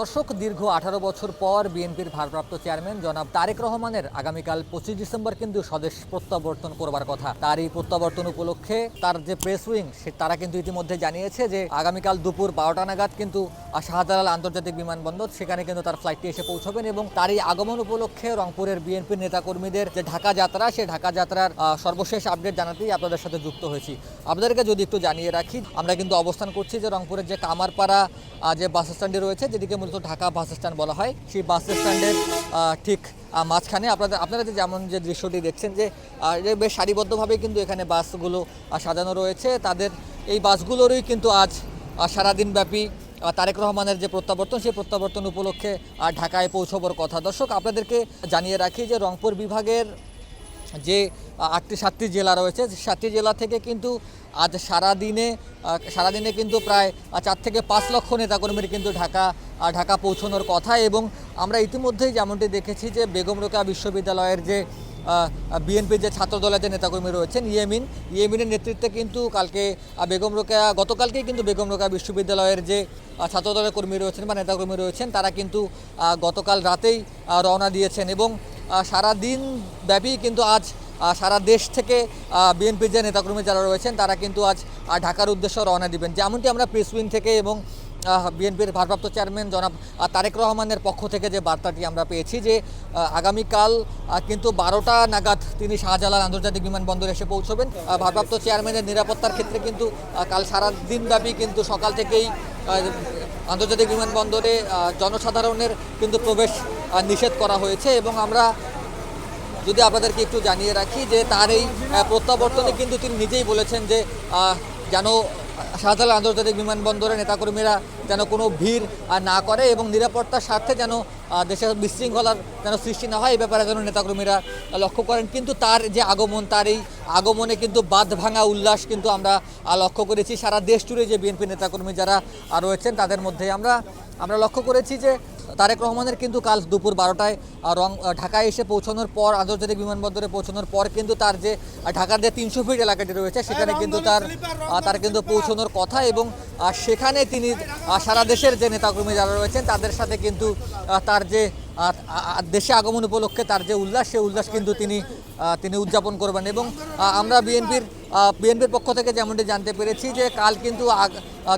দর্শক, দীর্ঘ আঠারো বছর পর বিএনপির ভারপ্রাপ্ত চেয়ারম্যান জনাব তারেক রহমানের আগামীকাল পঁচিশ ডিসেম্বর কিন্তু স্বদেশ প্রত্যাবর্তন করবার কথা। তার এই প্রত্যাবর্তন উপলক্ষে তার যে প্রেস উইং, সে তারা কিন্তু ইতিমধ্যে জানিয়েছে যে আগামীকাল দুপুর বারোটা নাগাদ কিন্তু শাহজালাল আন্তর্জাতিক বিমানবন্দর, সেখানে কিন্তু তার ফ্লাইটটি এসে পৌঁছবেন এবং তার এই আগমন উপলক্ষে রংপুরের বিএনপির নেতাকর্মীদের যে ঢাকা যাত্রা সেই ঢাকা যাত্রার সর্বশেষ আপডেট জানাতেই আপনাদের সাথে যুক্ত হয়েছি। আপনাদেরকে যদি একটু জানিয়ে রাখি, আমরা কিন্তু অবস্থান করছি যে রংপুরের যে কামারপাড়া যে বাস স্ট্যান্ডে রয়েছে যেটিকে মূলত ঢাকা বাস স্ট্যান্ড বলা হয়। সেই বাস স্ট্যান্ডের ঠিক মাঝখানে আপনাদের, আপনারা যেমন যে দৃশ্যটি দেখছেন যে বেশ সারিবদ্ধভাবে কিন্তু এখানে বাসগুলো সাজানো রয়েছে। তাদের এই বাসগুলোরই কিন্তু আজ সারাদিনব্যাপী তারেক রহমানের যে প্রত্যাবর্তন, সেই প্রত্যাবর্তন উপলক্ষে ঢাকায় পৌঁছবার কথা। দর্শক, আপনাদেরকে জানিয়ে রাখি যে রংপুর বিভাগের যে আটটি, সাতটি জেলা রয়েছে সাতটি জেলা থেকে কিন্তু আজ সারাদিনে সারাদিনে কিন্তু প্রায় চার থেকে পাঁচ লক্ষ নেতাকর্মীর কিন্তু ঢাকা ঢাকা পৌঁছানোর কথা এবং আমরা ইতিমধ্যেই যেমনটি দেখেছি যে বেগম রোকেয়া বিশ্ববিদ্যালয়ের যে বিএনপির যে ছাত্রদলের যে নেতাকর্মী রয়েছেন ইয়েমিন, ইয়েমিনের নেতৃত্বে কিন্তু কালকে বেগম রোকেয়া, গতকালকেই কিন্তু বেগম রোকেয়া বিশ্ববিদ্যালয়ের যে ছাত্রদলের কর্মী রয়েছেন বা নেতাকর্মী রয়েছেন, তারা কিন্তু গতকাল রাতেই রওনা দিয়েছেন এবং সারা দিন ব্যাপী কিন্তু আজ সারা দেশ থেকে বিএনপির যে নেতাকর্মী যারা রয়েছেন, তারা কিন্তু আজ ঢাকার উদ্দেশ্যে রওনা দিবেন। যেমনটি আমরা প্রেস উইং থেকে এবং বিএনপির ভারপ্রাপ্ত চেয়ারম্যান জনাব তারেক রহমানের পক্ষ থেকে যে বার্তাটি আমরা পেয়েছি যে আগামীকাল কিন্তু বারোটা নাগাদ তিনি শাহজালাল আন্তর্জাতিক বিমানবন্দরে এসে পৌঁছবেন। ভারপ্রাপ্ত চেয়ারম্যানের নিরাপত্তার ক্ষেত্রে কিন্তু কাল সারা দিনব্যাপী কিন্তু সকাল থেকেই আন্তর্জাতিক বিমানবন্দরে জনসাধারণের কিন্তু প্রবেশ নিষেধ করা হয়েছে এবং আমরা যদি আপনাদেরকে একটু জানিয়ে রাখি যে, তার এই প্রত্যাবর্তনে কিন্তু তিনি নিজেই বলেছেন যে যেন শাহজালাল আন্তর্জাতিক বিমানবন্দরে নেতাকর্মীরা যেন কোনো ভিড় না করে এবং নিরাপত্তার স্বার্থে যেন দেশের বিশৃঙ্খলার যেন সৃষ্টি না হয় এই ব্যাপারে যেন নেতাকর্মীরা লক্ষ্য করেন। কিন্তু তার যে আগমন তার এই আগমনে কিন্তু বাঁধ ভাঙা উল্লাস কিন্তু আমরা লক্ষ্য করেছি। সারা দেশ জুড়ে যে বিএনপি নেতাকর্মী যারা রয়েছেন তাদের মধ্যে আমরা আমরা লক্ষ্য করেছি যে তারেক রহমানের কিন্তু কাল দুপুর বারোটায় রং ঢাকায় এসে পৌঁছানোর পর আন্তর্জাতিক বিমানবন্দরে পৌঁছানোর পর কিন্তু তার যে ঢাকার যে তিনশো ফিট এলাকাটি রয়েছে সেখানে কিন্তু তার তার কিন্তু পৌঁছানোর কথা এবং আহ, সেখানে তিনি সারা দেশের যে নেতাকর্মী যারা রয়েছেন তাদের সাথে কিন্তু তার যে দেশে আগমন উপলক্ষে তার যে উল্লাস সেই উল্লাস কিন্তু তিনি তিনি উদযাপন করবেন। এবং আমরা বিএনপির বিএনপির পক্ষ থেকে যেমনটি জানতে পেরেছি যে কাল কিন্তু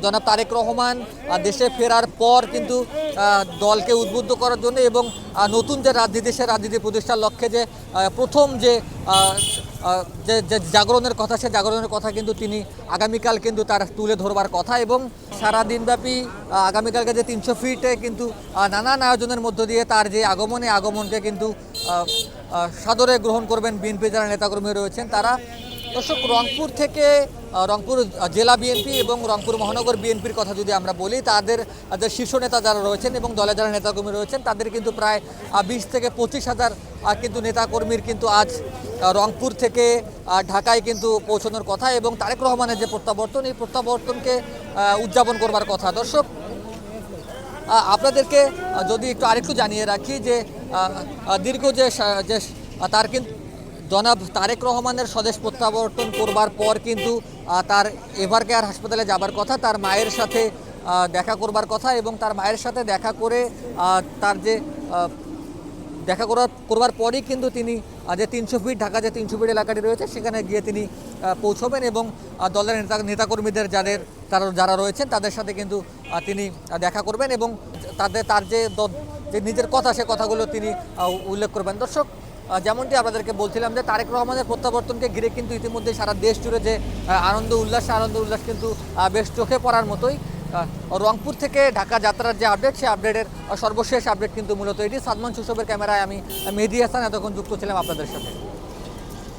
জনাব তারেক রহমান দেশে ফেরার পর কিন্তু দলকে উদ্বুদ্ধ করার জন্য এবং নতুন যে রাজনীতি সে রাজনীতি প্রতিষ্ঠার লক্ষ্যে যে প্রথম যে যে জাগরণের কথা, সে জাগরণের কথা কিন্তু তিনি আগামীকাল কিন্তু তার তুলে ধরবার কথা এবং সারা দিনব্যাপী আগামীকালকে যে তিনশো ফিটে কিন্তু নানান আয়োজনের মধ্য দিয়ে তার যে আগমনে আগমনকে কিন্তু সাদরে গ্রহণ করবেন বিএনপি যারা নেতাকর্মী রয়েছেন, তারা দর্শক, রংপুর থেকে রংপুর জেলা বিএনপি এবং রংপুর মহানগর বিএনপির কথা যদি আমরা বলি, তাদের যে শীর্ষ নেতা যারা রয়েছেন এবং দলে যারা নেতাকর্মী রয়েছেন, তাদের কিন্তু প্রায় বিশ থেকে পঁচিশ হাজার কিন্তু নেতাকর্মীর কিন্তু আজ রংপুর থেকে ঢাকায় কিন্তু পৌঁছানোর কথা এবং তারেক রহমানের যে প্রত্যাবর্তন, এই প্রত্যাবর্তনকে উদযাপন করবার কথা। দর্শক আপনাদেরকে যদি একটু আরেকটু জানিয়ে রাখি যে দীর্ঘ যে তার কিন্তু জনাব তারেক রহমানের স্বদেশ প্রত্যাবর্তন করবার পর কিন্তু তার এভার কেয়ার হাসপাতালে যাবার কথা, তার মায়ের সাথে দেখা করবার কথা এবং তার মায়ের সাথে দেখা করে তার যে দেখা করার করবার পরই কিন্তু তিনি যে তিনশো ফিট ঢাকা, যে তিনশো ফিট এলাকাটি রয়েছে, সেখানে গিয়ে তিনি পৌঁছবেন এবং দলের নেতা, নেতাকর্মীদের যাদের, তারা, যারা রয়েছেন, তাদের সাথে কিন্তু তিনি দেখা করবেন এবং তাদের, তার যে যে নিজের কথা, সে কথাগুলো তিনি উল্লেখ করবেন। দর্শক যেমনটি আপনাদেরকে বলছিলাম যে তারেক রহমানের প্রত্যাবর্তনকে ঘিরে কিন্তু ইতিমধ্যে সারা দেশ জুড়ে যে আনন্দ, উল্লাস আনন্দ, উল্লাস কিন্তু বেশ চোখে পড়ার মতোই। রংপুর থেকে ঢাকা যাত্রার যে আপডেট সেই আপডেটের সর্বশেষ আপডেট কিন্তু মূলত এটি। সাদমান সুসবের ক্যামেরায় আমি মেহেদি হাসান, এতক্ষণ যুক্ত ছিলাম আপনাদের সাথে।